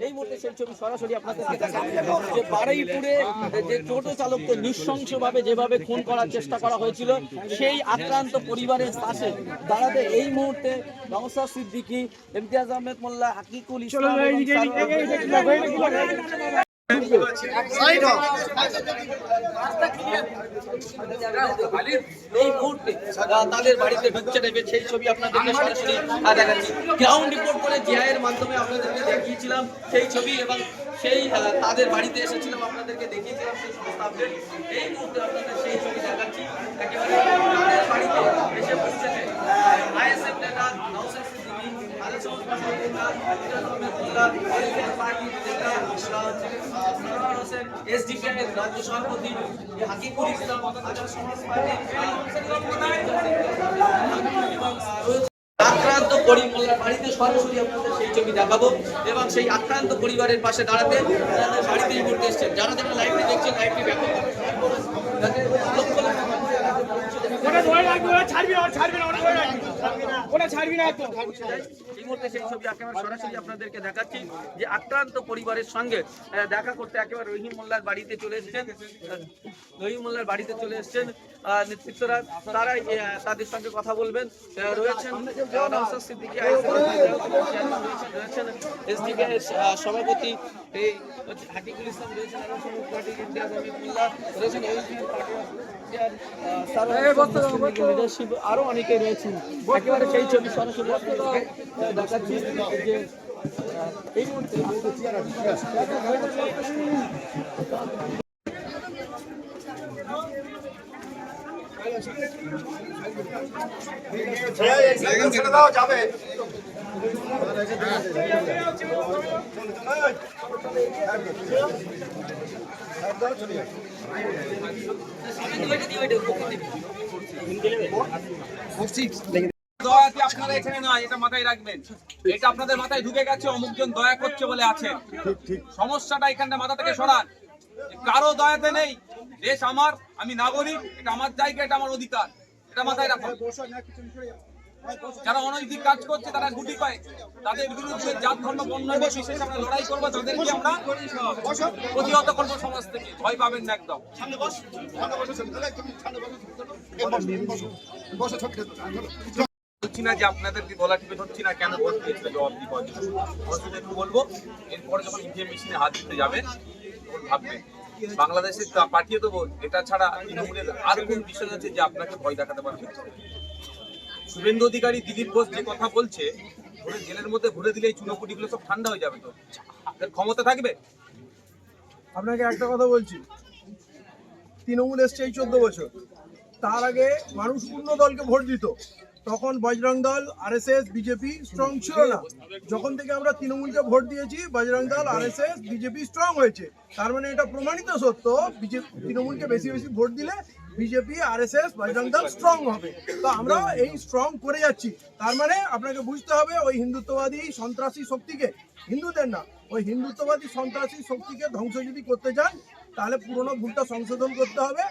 এই মুহূর্তে সেই ছবি সরাসরি আপনাদের যে যে টোটো চালককে নৃশংসভাবে যেভাবে খুন করার চেষ্টা করা হয়েছিল, সেই আক্রান্ত পরিবারের পাশে দাঁড়াতে এই মুহূর্তে নওসাদ সিদ্দিকী ইমতিয়াজ আহমেদ মোল্লা হাকিকুল ইসলাম এবং সারোয়ার এই মুহূর্তে আহ, তাদের বাড়িতে ঢুকছে নেবে সেই ছবি আপনাদেরকে সরাসরি দেখাচ্ছি গ্রাউন্ড রিপোর্ট করে জিআইয়ের মাধ্যমে আপনাদেরকে দেখিয়েছিলাম সেই ছবি এবং সেই তাদের বাড়িতে এসেছিলাম আপনাদেরকে দেখিয়েছিলাম সেই সমস্ত আপডেট এই মুহূর্তে আপনাদের সেই ছবি দেখাচ্ছি একেবারে বাড়িতে এসে পৌঁছেছে আইএসএফ নেতা নওশাদ আক্রান্ত পরিমোল্লার বাড়িতে সরাসরি আপনাদের সেই ছবি দেখাবো এবং সেই আক্রান্ত পরিবারের পাশে দাঁড়াতে বাড়িতে মুহূর্তে এসছেন। যারা যারা লাইভটি দেখছেন লাইভটি ব্যাপক ছাড়বি না, ছাড়বি না, এই মুহূর্তে সেই ছবি একেবারে সরাসরি আপনাদেরকে দেখাচ্ছি যে আক্রান্ত পরিবারের সঙ্গে দেখা করতে একেবারে রহিম মোল্লার বাড়িতে চলে এসেছেন। রহিম বাড়িতে চলে এসেছেন। নেতৃত্বরা তারাই তাদের সঙ্গে কথা বলবেন। রয়েছেন সিদ্দিকী এসডিকে সভাপতি হাকিকুল ইসলাম রয়েছেন রয়েছেন আরও অনেকে রয়েছেন। একেবারে সেই ছবি সরাসরি দেখাচ্ছি। যে এই মুহূর্তে আপনারা এখানে মাথায় রাখবেন এটা আপনাদের মাথায় ঢুকে গেছে অমুকজন দয়া করছে বলে আছে সমস্যাটা এখানটা মাথা থেকে সরান। কারও দয়াতে নেই। দেশ আমার, আমি নাগরিক, এটা আমার জায়গা, এটা আমার অধিকার। এটা মাথায় রাখুন যারা অনৈতিক কাজ করছে, তারা গুটি পায়। তাদের বিরুদ্ধে জাত, ধর্ম, বর্ণ বিশেষ আমরা লড়াই করব, তাদেরকে আমরা প্রতিহত করব সমাজ থেকে। ভয় পাবেন না একদম। না যে আপনাদেরকে গলা টিপে ধরছি না, কেন দিয়েছিল জবাব একটু বলব। এরপরে যখন ইভিএম মেশিনে হাত দিতে যাবেন বাংলাদেশের তা- পাঠিয়ে দেবো, এটা ছাড়া তৃণমূলের আর কোন বিষয় আছে যে আপনাকে ভয় দেখাতে পারবে শুভেন্দু অধিকারী, দিলীপ ঘোষ যে কথা বলছে, ধরে জেলের মধ্যে ঘুরে দিলে এই চুনোপুটিগুলো সব ঠান্ডা হয়ে যাবে তো। এর ক্ষমতা থাকবে? আপনাকে একটা কথা বলছি। তৃণমূল এসছে এই চোদ্দ বছর। তার আগে মানুষ পূর্ণ দলকে ভোট দিত। তখন বজরং দল, আরএসএস, বিজেপি স্ট্রং ছিল না। যখন থেকে আমরা তৃণমূলকে ভোট দিয়েছি, বজরং দল, আরএসএস, বিজেপি স্ট্রং হয়েছে। তার মানে এটা প্রমাণিত সত্য বিজেপি তৃণমূলকে বেশি বেশি ভোট দিলে বিজেপি, আরএসএস, বজরং দল স্ট্রং হবে। তো আমরা এই স্ট্রং করে যাচ্ছি। তার মানে আপনাকে বুঝতে হবে, ওই হিন্দুত্ববাদী সন্ত্রাসী শক্তিকে, হিন্দুদের না, ওই হিন্দুত্ববাদী সন্ত্রাসী শক্তিকে ধ্বংস যদি করতে চান তাহলে পুরনো ভুলটা সংশোধন করতে হবে।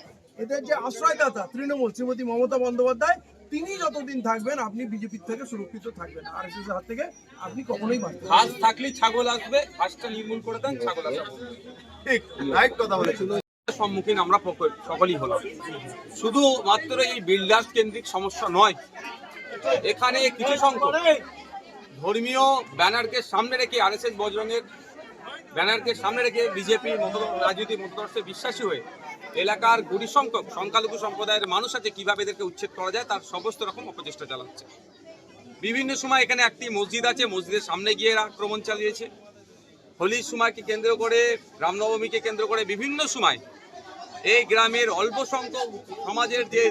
এদের যে আশ্রয়দাতা তৃণমূল, শ্রীমতী মমতা বন্দ্যোপাধ্যায় তিনি যতদিন থাকবেন আপনি বিজেপির থেকে সুরক্ষিত থাকবেন আর এস হাত থেকে আপনি কখনোই বাঁচবেন। হাঁস থাকলেই ছাগল আসবে হাঁসটা নির্মূল করে দেন ছাগল আসবে ঠিক, right কথা বলেছেন। সম্মুখীন আমরা সকলেই হলাম শুধু মাত্র এই বিল্ডার কেন্দ্রিক সমস্যা নয় এখানে কিছু সংখ্যক ধর্মীয় ব্যানারকে সামনে রেখে আর এস এস বজরঙের ব্যানারকে সামনে রেখে বিজেপি রাজনীতি মতদর্শে বিশ্বাসী হয়ে এলাকার গুড়ি সংখ্যক সংখ্যালঘু সম্প্রদায়ের মানুষ আছে, কীভাবে এদেরকে উচ্ছেদ করা যায়, তার সমস্ত রকম অপচেষ্টা চালাচ্ছে। বিভিন্ন সময় এখানে একটি মসজিদ আছে, মসজিদের সামনে গিয়ে আক্রমণ চালিয়েছে। হোলির সময়কে কেন্দ্র করে, রামনবমীকে কেন্দ্র করে বিভিন্ন সময় এই গ্রামের অল্প সংখ্যক সমাজের যে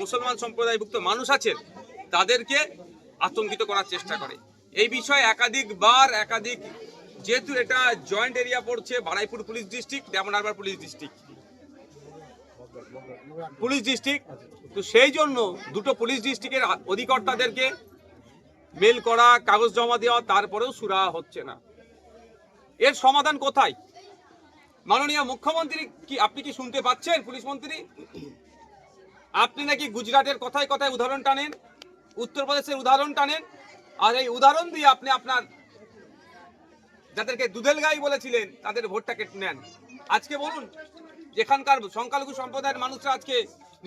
মুসলমান সম্প্রদায়ভুক্ত মানুষ আছেন তাদেরকে আতঙ্কিত করার চেষ্টা করে। এই বিষয়ে একাধিকবার, একাধিক, যেহেতু এটা জয়েন্ট এরিয়া পড়ছে, Baruipur police district Diamond Harbour police district police district. তো সেই জন্য দুটো পুলিশ ডিস্ট্রিক্টের অধিকর্তাদেরকে মেল করা, কাগজ জমা দেওয়া, তারপরেও সুরা হচ্ছে না। এর সমাধান কোথায়? মাননীয় মুখ্যমন্ত্রী কি, আপনি কি শুনতে পাচ্ছেন পুলিশ মন্ত্রী? আপনি নাকি গুজরাটের কথায় কথায় উদাহরণ টানেন, উত্তরপ্রদেশের উদাহরণ টানেন, আর এই উদাহরণ দিয়ে আপনি আপনার যাদেরকে দুধেল গাই বলেছিলেন, তাদের ভোটটা কেটে নেন। আজকে বলুন যেখানকার সংখ্যালঘু সম্প্রদায়ের মানুষরা আজকে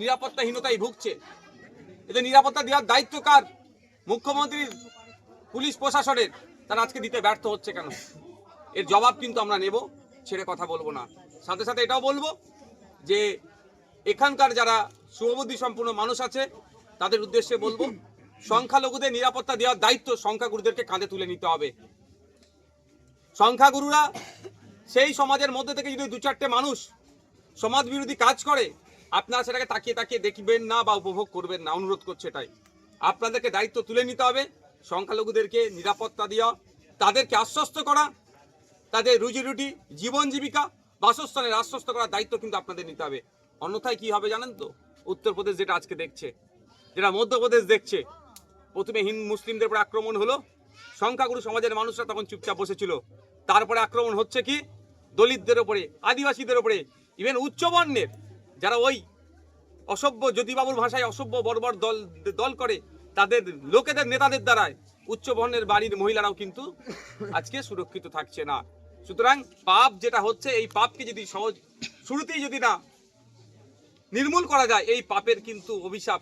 নিরাপত্তাহীনতায় ভুগছে। এদের নিরাপত্তা দেওয়ার দায়িত্ব কার? মুখ্যমন্ত্রীর, পুলিশ প্রশাসনের। তারা আজকে দিতে ব্যর্থ হচ্ছে কেন? এর জবাব কিন্তু আমরা নেব, ছেড়ে কথা বলব না। সাথে সাথে এটাও বলব যে এখানকার যারা শুভবুদ্ধি সম্পূর্ণ মানুষ আছে, তাদের উদ্দেশ্যে বলব, সংখ্যালঘুদের নিরাপত্তা দেওয়ার দায়িত্ব সংখ্যাগুরুদেরকে কাঁধে তুলে নিতে হবে। সংখ্যাগুরুরা সেই সমাজের মধ্যে থেকে যদি দু চারটে মানুষ সমাজ বিরোধী কাজ করে, আপনারা সেটাকে তাকিয়ে তাকিয়ে দেখবেন না বা উপভোগ করবেন না, অনুরোধ করছে এটাই। আপনাদেরকে দায়িত্ব তুলে নিতে হবে, সংখ্যালঘুদেরকে নিরাপত্তা দেওয়া, তাদেরকে আশ্বস্ত করা, তাদের রুজি রুটি, জীবন জীবিকা, বাসস্থানের আশ্বস্ত করার দায়িত্ব কিন্তু আপনাদের নিতে হবে। অন্যথায় কি হবে জানেন তো? উত্তরপ্রদেশ যেটা আজকে দেখছে, যেটা মধ্যপ্রদেশ দেখছে, প্রথমে হিন্দু মুসলিমদের উপর আক্রমণ হলো, সংখ্যাগুরু সমাজের মানুষরা তখন চুপচাপ বসেছিল। তারপরে আক্রমণ হচ্ছে কি? দলিতদের উপরে, আদিবাসীদের উপরে ইভেন উচ্চবর্ণের যারা ওই অসভ্য জ্যোতিবাবুর ভাষায় অসভ্য বর্বর দল দল করে, তাদের লোকেদের, নেতাদের দ্বারায় উচ্চবর্ণের বাড়ির মহিলারাও কিন্তু আজকে সুরক্ষিত থাকছে না। সুতরাং পাপ যেটা হচ্ছে, এই পাপকে যদি সহজ, শুরুতেই যদি না নির্মূল করা যায়, এই পাপের কিন্তু অভিশাপ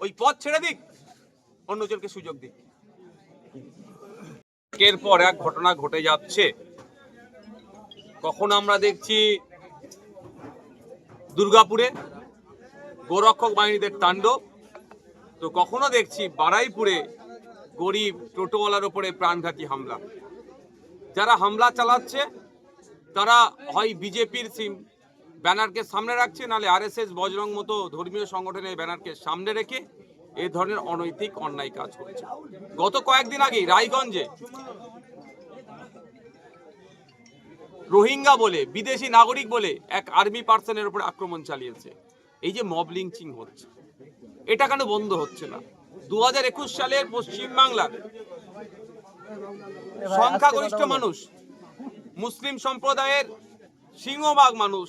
ওই পথ ছেড়ে দিক, অন্যজনকে সুযোগ দিক। একের পর এক ঘটনা ঘটে যাচ্ছে। কখন আমরা দেখছি দুর্গাপুরে গোরক্ষক বাহিনীদের তাণ্ডব, তো কখনো দেখছি বারাইপুরে গরিব টোটোওয়ালার ওপরে প্রাণঘাতী হামলা। যারা হামলা চালাচ্ছে, তারা হয় বিজেপির সিম ব্যানারকে সামনে রাখছে নালে আরএসএস বজরং মতো ধর্মীয় সংগঠনের ব্যানারকে সামনে রেখে এই ধরনের অনৈতিক অন্যায় কাজ করছে। গত কয়েকদিন আগেই রায়গঞ্জে রোহিঙ্গা বলে, বিদেশি নাগরিক বলে এক আর্মি পার্সনের উপর আক্রমণ চালিয়েছে। এই যে মব লিঞ্চিং হচ্ছে, এটা কেন বন্ধ হচ্ছে না? দু হাজার একুশ সালের পশ্চিমবাংলার সংখ্যাগরিষ্ঠ মানুষ, মুসলিম সম্প্রদায়ের সিংহভাগ মানুষ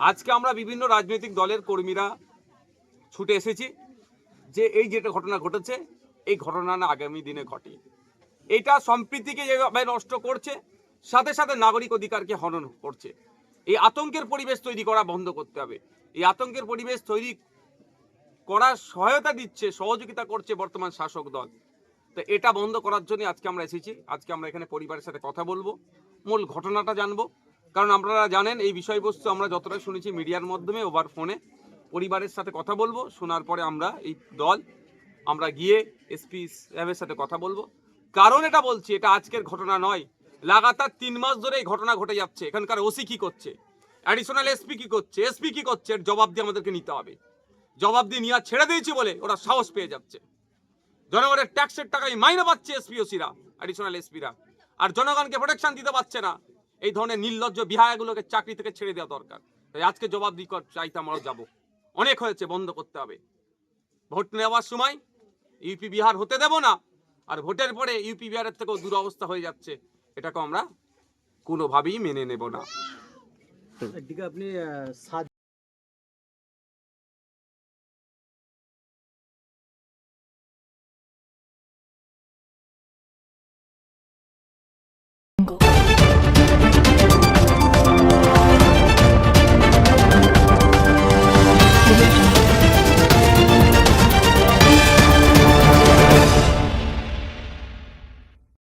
আজকে আমরা বিভিন্ন রাজনৈতিক দলের কর্মীরা ছুটে এসেছি যে এই যেটা ঘটনা ঘটেছে, এই ঘটনা না আগামী দিনে ঘটে। এটা সম্প্রীতিকে যেভাবে নষ্ট করছে, সাথে সাথে নাগরিক অধিকারকে হনন করছে। এই আতঙ্কের পরিবেশ তৈরি করা বন্ধ করতে হবে। এই আতঙ্কের পরিবেশ তৈরি করার সহায়তা দিচ্ছে, সহযোগিতা করছে বর্তমান শাসক দল। তো এটা বন্ধ করার জন্য আজকে আমরা এসেছি। আজকে আমরা এখানে পরিবারের সাথে কথা বলব। মূল ঘটনাটা জানব। কারণ আপনারা জানেন, এই বিষয়বস্তু আমরা যতটা শুনেছি মিডিয়ার মাধ্যমে ওভার ফোনে পরিবারের সাথে কথা বলব, শোনার পরে আমরা এই দল, আমরা গিয়ে এসপি সাহেবের সাথে কথা বলব। কারণ এটা বলছি, এটা আজকের ঘটনা নয়। লাগাতার তিন মাস ধরে এই ঘটনা ঘটে যাচ্ছে। এখানকার ওসি কি করছে? অ্যাডিশনাল এসপি কি করছে? এসপি কি করছে? এর জবাব দিয়ে আমাদেরকে নিতে হবে। জবাব দিয়ে নিয়ে ছেড়ে দিয়েছি বলে ওরা সাহস পেয়ে যাচ্ছে। জনগণের ট্যাক্সের টাকায় মাইনে পাচ্ছে এসপি ওসিরা অ্যাডিশনাল এসপিরা আর জনগণকে প্রোটেকশন দিতে পারছে না। এই ধরনের নির্লজ্জ বিহায়গুলোকে চাকরি থেকে ছেড়ে দেওয়া দরকার। তাই আজকে জবাব দিই চাইতে আমরা যাব। অনেক হয়েছে, বন্ধ করতে হবে। ভোট নেওয়ার সময় ইউপি বিহার হতে দেব না, আর ভোটের পরে ইউপি বিহারের থেকেও দুরবস্থা হয়ে যাচ্ছে, এটাকে আমরা কোনোভাবেই মেনে নেব না। একদিকে আপনি